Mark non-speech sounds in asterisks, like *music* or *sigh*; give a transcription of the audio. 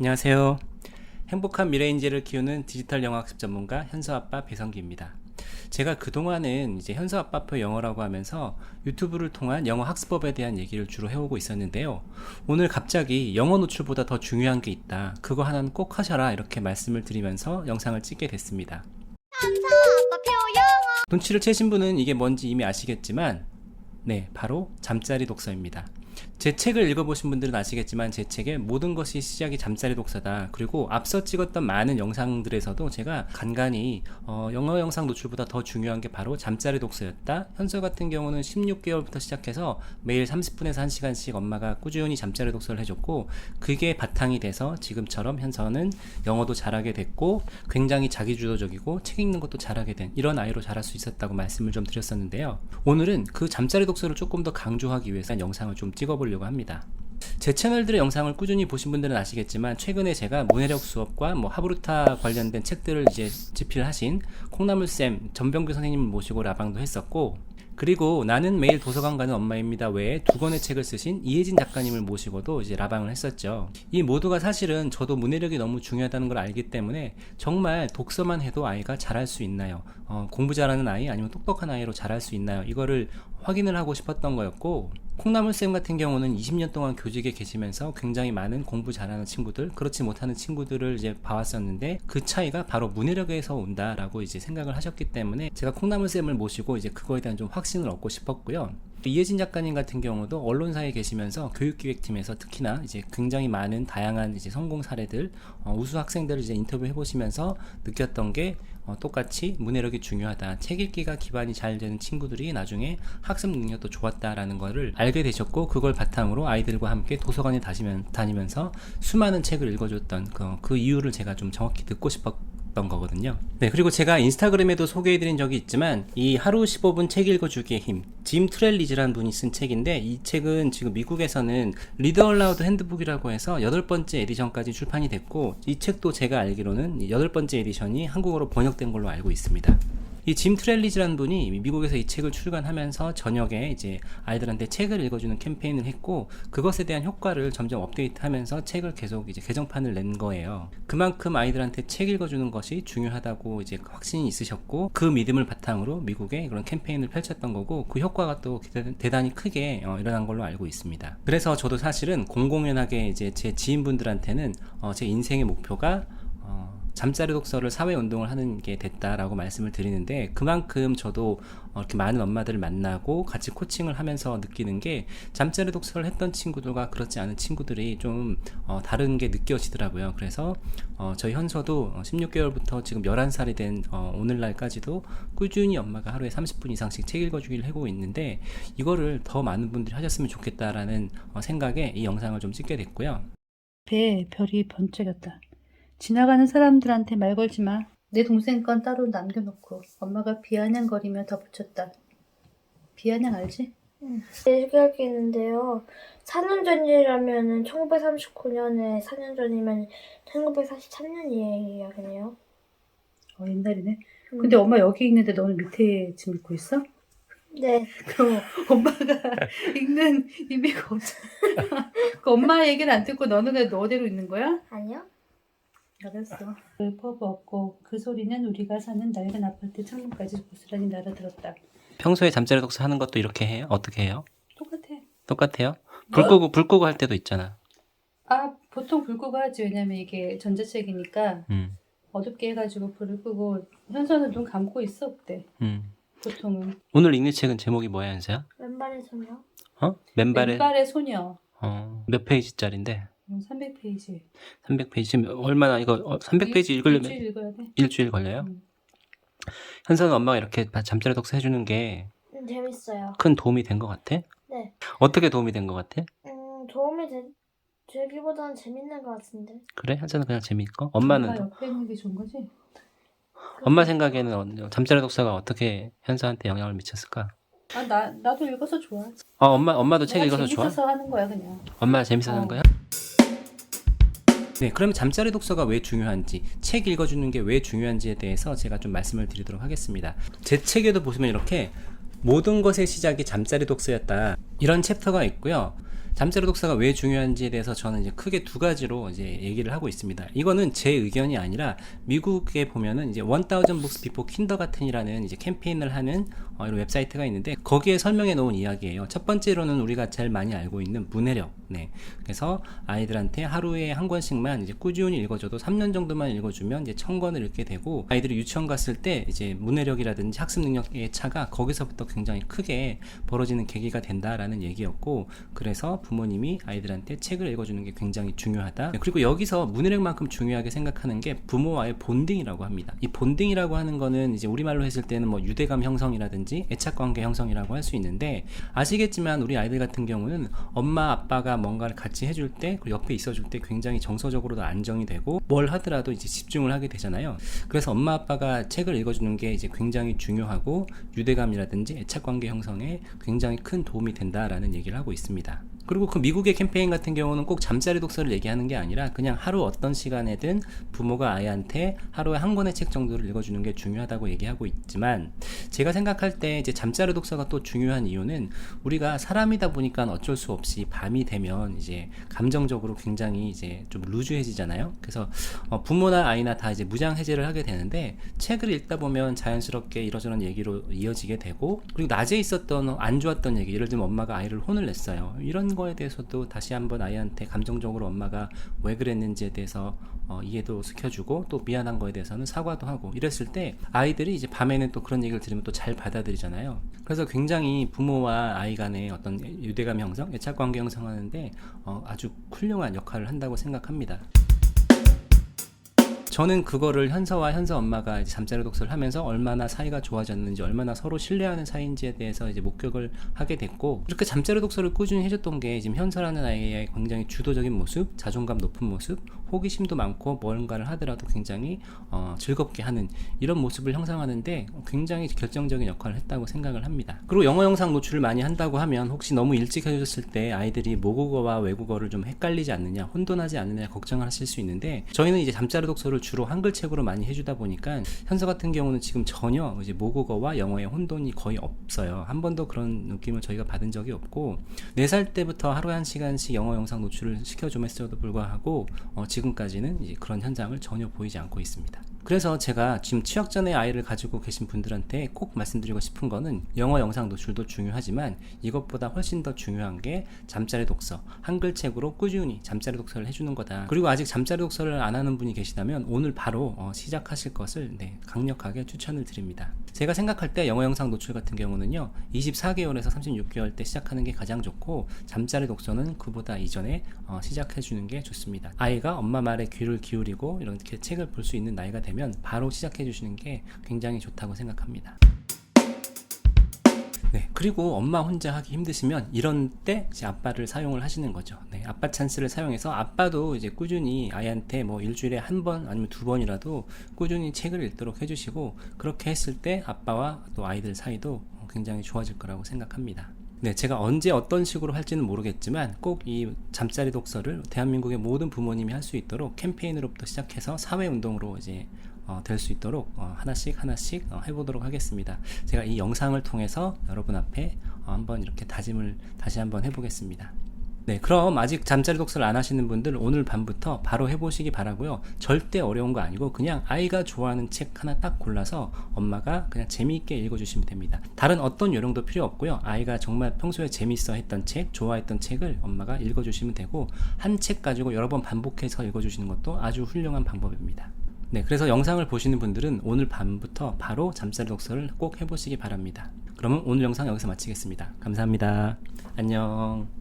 안녕하세요. 행복한 미래인재를 키우는 디지털 영어 학습 전문가 현서아빠 배성기입니다. 제가 그동안은 이제 현서아빠표 영어라고 하면서 유튜브를 통한 영어 학습법에 대한 얘기를 주로 해오고 있었는데요. 오늘 갑자기 영어 노출보다 더 중요한 게 있다. 그거 하나는 꼭 하셔라. 이렇게 말씀을 드리면서 영상을 찍게 됐습니다. 눈치를 채신 분은 이게 뭔지 이미 아시겠지만, 네, 바로 잠자리 독서입니다. 제 책을 읽어보신 분들은 아시겠지만 제 책의 모든 것이 시작이 잠자리 독서다. 그리고 앞서 찍었던 많은 영상들에서도 제가 간간히 어, 영어 영상 노출보다 더 중요한 게 바로 잠자리 독서였다. 현서 같은 경우는 16개월부터 시작해서 매일 30분에서 1시간씩 엄마가 꾸준히 잠자리 독서를 해줬고 그게 바탕이 돼서 지금처럼 현서는 영어도 잘하게 됐고 굉장히 자기주도적이고 책 읽는 것도 잘하게 된 이런 아이로 자랄 수 있었다고 말씀을 좀 드렸었는데요. 오늘은 그 잠자리 독서를 조금 더 강조하기 위해서 영상을 좀 찍어 보려고 합니다. 제 채널들의 영상을 꾸준히 보신 분들은 아시겠지만 최근에 제가 문해력 수업과 뭐 하브루타 관련된 책들을 이제 집필 하신 콩나물쌤 전병규 선생님을 모시고 라방도 했었고 그리고 나는 매일 도서관 가는 엄마입니다 외에 두 권의 책을 쓰신 이혜진 작가님을 모시고도 이제 라방을 했었죠. 이 모두가 사실은 저도 문해력이 너무 중요하다는 걸 알기 때문에 정말 독서만 해도 아이가 잘할 수 있나요? 어, 공부 잘하는 아이 아니면 똑똑한 아이로 잘할 수 있나요? 이거를 확인을 하고 싶었던 거였고 콩나물쌤 같은 경우는 20년 동안 교직에 계시면서 굉장히 많은 공부 잘하는 친구들, 그렇지 못하는 친구들을 이제 봐왔었는데 그 차이가 바로 문해력에서 온다라고 이제 생각을 하셨기 때문에 제가 콩나물쌤을 모시고 이제 그거에 대한 좀 확신을 얻고 싶었고요. 이혜진 작가님 같은 경우도 언론사에 계시면서 교육기획팀에서 특히나 이제 굉장히 많은 다양한 이제 성공 사례들, 어, 우수 학생들을 이제 인터뷰해 보시면서 느꼈던 게 어, 똑같이 문해력이 중요하다. 책 읽기가 기반이 잘 되는 친구들이 나중에 학습 능력도 좋았다라는 거를 알게 되셨고 그걸 바탕으로 아이들과 함께 도서관에 다시면, 다니면서 수많은 책을 읽어줬던 그, 그 이유를 제가 좀 정확히 듣고 싶었 던 거거든요. 네, 그리고 제가 인스타그램에도 소개해드린 적이 있지만 이 하루 15분 책 읽어주기의 힘, 짐 트렐리즈라는 분이 쓴 책인데 이 책은 지금 미국에서는 리더 얼라우드 핸드북이라고 해서 여덟 번째 에디션까지 출판이 됐고 이 책도 제가 알기로는 여덟 번째 에디션이 한국어로 번역된 걸로 알고 있습니다. 이 짐 트렐리즈라는 분이 미국에서 이 책을 출간하면서 저녁에 이제 아이들한테 책을 읽어주는 캠페인을 했고 그것에 대한 효과를 점점 업데이트하면서 책을 계속 이제 개정판을 낸 거예요. 그만큼 아이들한테 책 읽어주는 것이 중요하다고 이제 확신이 있으셨고 그 믿음을 바탕으로 미국에 그런 캠페인을 펼쳤던 거고 그 효과가 또 대단히 크게 어, 일어난 걸로 알고 있습니다. 그래서 저도 사실은 공공연하게 이제 제 지인분들한테는 어, 제 인생의 목표가 어, 잠자리 독서를 사회 운동을 하는 게 됐다라고 말씀을 드리는데 그만큼 저도 어, 이렇게 많은 엄마들을 만나고 같이 코칭을 하면서 느끼는 게 잠자리 독서를 했던 친구들과 그렇지 않은 친구들이 좀 어, 다른 게 느껴지더라고요. 그래서 어, 저희 현서도 16개월부터 지금 11살이 된 어, 오늘날까지도 꾸준히 엄마가 하루에 30분 이상씩 책 읽어주기를 하고 있는데 이거를 더 많은 분들이 하셨으면 좋겠다라는 어, 생각에 이 영상을 좀 찍게 됐고요. 배에 별이 번쩍였다. 지나가는 사람들한테 말 걸지 마. 내 동생 건 따로 남겨놓고 엄마가 비아냥거리며 덧붙였다. 비아냥 알지? 얘기할 게 있는데요. 4년 전이라면은 1939년에 4년 전이면 1943년 이야기네요. 어 옛날이네. 근데 엄마 여기 있는데 너는 밑에 짐 입고 있어? 네. *laughs* 그럼 엄마가 *laughs* 읽는 의미가 없잖아. *laughs* 그 엄마 얘기를 안 듣고 너는 그냥 너대로 있는 거야? 아니요? 알았어. 그 퍼브 없고 그 소리는 우리가 사는 낡은 아파트 창문까지 고스란히 날아들었다. 평소에 잠자리 독서 하는 것도 이렇게 해요? 어떻게 해요? 똑같아. 똑같아요? 불 끄고 불 끄고 할 때도 있잖아. 아 보통 불 끄고 하지 왜냐면 이게 전자책이니까 음, 어둡게 해가지고 불을 끄고 현서는 눈 감고 있어 그때 음. 보통은 오늘 읽는 책은 제목이 뭐야, 현서야? 왼발의 소녀? 어? 맨발에 왼발의 소녀 어, 몇 페이지짜리인데? 300페이지 300페이지 얼마나 이거 어, 300페이지 읽으려면 일주일 읽어야 돼 일주일 걸려요? 음. 현서는 엄마가 이렇게 잠자리 독서 해주는 게큰 음, 재밌어요. 도움이 된 것 같아? 네. 어떻게 도움이 된 것 같아? 음, 도움이 되, 되기보다는 재밌는 것 같은데. 그래? 현서는 그냥 재밌고 엄마 엄마는 옆에 있는 게 좋은 거지? 엄마 생각에는 어, 잠자리 독서가 어떻게 현서한테 영향을 미쳤을까? 아 나 나도 읽어서 좋아 어 엄마 엄마도 책 읽어서 좋아? 재밌어서 하는 거야 그냥 엄마가 재밌어 하는 어. 거야? 네, 그럼 잠자리 독서가 왜 중요한지, 책 읽어주는 게 왜 중요한지에 대해서 제가 좀 말씀을 드리도록 하겠습니다. 제 책에도 보시면 이렇게 모든 것의 시작이 잠자리 독서였다. 이런 챕터가 있고요. 잠자리 독서가 왜 중요한지에 대해서 저는 이제 크게 두 가지로 이제 얘기를 하고 있습니다. 이거는 제 의견이 아니라 미국에 보면은 이제 1000 Books Before Kindergarten이라는 이제 캠페인을 하는 어, 이런 웹사이트가 있는데 거기에 설명해 놓은 이야기예요. 첫 번째로는 우리가 제일 많이 알고 있는 문해력. 네. 그래서 아이들한테 하루에 한 권씩만 이제 꾸준히 읽어줘도 3년 정도만 읽어주면 이제 천 권을 읽게 되고 아이들이 유치원 갔을 때 이제 문해력이라든지 학습 능력의 차가 거기서부터 굉장히 크게 벌어지는 계기가 된다라는 얘기였고 그래서 부모님이 아이들한테 책을 읽어주는 게 굉장히 중요하다. 네, 그리고 여기서 문해력만큼 중요하게 생각하는 게 부모와의 본딩이라고 합니다. 이 본딩이라고 하는 거는 이제 우리말로 했을 때는 뭐 유대감 형성이라든지 애착 관계 형성이라고 할 수 있는데 아시겠지만 우리 아이들 같은 경우는 엄마 아빠가 뭔가를 같이 해줄 때 옆에 있어줄 때 굉장히 정서적으로도 안정이 되고 뭘 하더라도 이제 집중을 하게 되잖아요. 그래서 엄마 아빠가 책을 읽어주는 게 이제 굉장히 중요하고 유대감이라든지 애착 관계 형성에 굉장히 큰 도움이 된다라는 얘기를 하고 있습니다. 그리고 그 미국의 캠페인 같은 경우는 꼭 잠자리 독서를 얘기하는 게 아니라 그냥 하루 어떤 시간에든 부모가 아이한테 하루에 한 권의 책 정도를 읽어주는 게 중요하다고 얘기하고 있지만 제가 생각할 때 이제 잠자리 독서가 또 중요한 이유는 우리가 사람이다 보니까 어쩔 수 없이 밤이 되면 이제 감정적으로 굉장히 이제 좀 루즈해지잖아요. 그래서 어, 부모나 아이나 다 이제 무장 해제를 하게 되는데 책을 읽다 보면 자연스럽게 이러저런 얘기로 이어지게 되고 그리고 낮에 있었던 안 좋았던 얘기 예를 들면 엄마가 아이를 혼을 냈어요. 이런 거에 대해서도 다시 한번 아이한테 감정적으로 엄마가 왜 그랬는지에 대해서 어, 이해도 시켜주고 또 미안한 거에 대해서는 사과도 하고 이랬을 때 아이들이 이제 밤에는 또 그런 얘기를 들으면 또 잘 받아들이잖아요. 그래서 굉장히 부모와 아이 간의 어떤 유대감 형성, 애착 관계 형성하는데 어, 아주 훌륭한 역할을 한다고 생각합니다. 저는 그거를 현서와 현서 엄마가 잠자리 독서를 하면서 얼마나 사이가 좋아졌는지 얼마나 서로 신뢰하는 사이인지에 대해서 이제 목격을 하게 됐고 이렇게 잠자리 독서를 꾸준히 해줬던 게 지금 현서라는 아이의 굉장히 주도적인 모습, 자존감 높은 모습, 호기심도 많고 뭔가를 하더라도 굉장히 어, 즐겁게 하는 이런 모습을 형성하는데 굉장히 결정적인 역할을 했다고 생각을 합니다. 그리고 영어 영상 노출을 많이 한다고 하면 혹시 너무 일찍 해줬을 때 아이들이 모국어와 외국어를 좀 헷갈리지 않느냐, 혼돈하지 않느냐 걱정을 하실 수 있는데 저희는 이제 잠자리 독서를 주로 한글책으로 많이 해주다 보니까 현서 같은 경우는 지금 전혀 이제 모국어와 영어의 혼돈이 거의 없어요. 한 번도 그런 느낌을 저희가 받은 적이 없고 4살 때부터 하루에 한 시간씩 영어 영상 노출을 시켜줌에도 불구하고 어, 지금 까지는 이제 그런 현상을 전혀 보이지 않고 있습니다. 그래서 제가 지금 취학 전에 아이를 가지고 계신 분들한테 꼭 말씀드리고 싶은 거는 영어 영상 노출도 중요하지만 이것보다 훨씬 더 중요한 게 잠자리 독서, 한글책으로 꾸준히 잠자리 독서를 해주는 거다. 그리고 아직 잠자리 독서를 안 하는 분이 계시다면 오늘 바로 어, 시작하실 것을 네, 강력하게 추천을 드립니다. 제가 생각할 때 영어 영상 노출 같은 경우는요, 24개월에서 36개월 때 시작하는 게 가장 좋고 잠자리 독서는 그보다 이전에 어, 시작해 주는 게 좋습니다. 아이가 엄마 말에 귀를 기울이고 이렇게 책을 볼 수 있는 나이가 되면 바로 시작해 주시는 게 굉장히 좋다고 생각합니다. 네, 그리고 엄마 혼자 하기 힘드시면 이런 때 이제 아빠를 사용을 하시는 거죠. 네, 아빠 찬스를 사용해서 아빠도 이제 꾸준히 아이한테 뭐 일주일에 한 번 아니면 두 번이라도 꾸준히 책을 읽도록 해주시고 그렇게 했을 때 아빠와 또 아이들 사이도 굉장히 좋아질 거라고 생각합니다. 네, 제가 언제 어떤 식으로 할지는 모르겠지만 꼭 이 잠자리 독서를 대한민국의 모든 부모님이 할 수 있도록 캠페인으로부터 시작해서 사회 운동으로 이제 어, 될 수 있도록 어, 하나씩 하나씩 어, 해보도록 하겠습니다. 제가 이 영상을 통해서 여러분 앞에 어, 한번 이렇게 다짐을 다시 한번 해보겠습니다. 네, 그럼 아직 잠자리 독서를 안 하시는 분들 오늘 밤부터 바로 해보시기 바라고요. 절대 어려운 거 아니고 그냥 아이가 좋아하는 책 하나 딱 골라서 엄마가 그냥 재미있게 읽어주시면 됩니다. 다른 어떤 요령도 필요 없고요. 아이가 정말 평소에 재밌어 했던 책, 좋아했던 책을 엄마가 읽어주시면 되고 한 책 가지고 여러 번 반복해서 읽어주시는 것도 아주 훌륭한 방법입니다. 네, 그래서 영상을 보시는 분들은 오늘 밤부터 바로 잠자리 독서를 꼭 해보시기 바랍니다. 그러면 오늘 영상 여기서 마치겠습니다. 감사합니다. 안녕.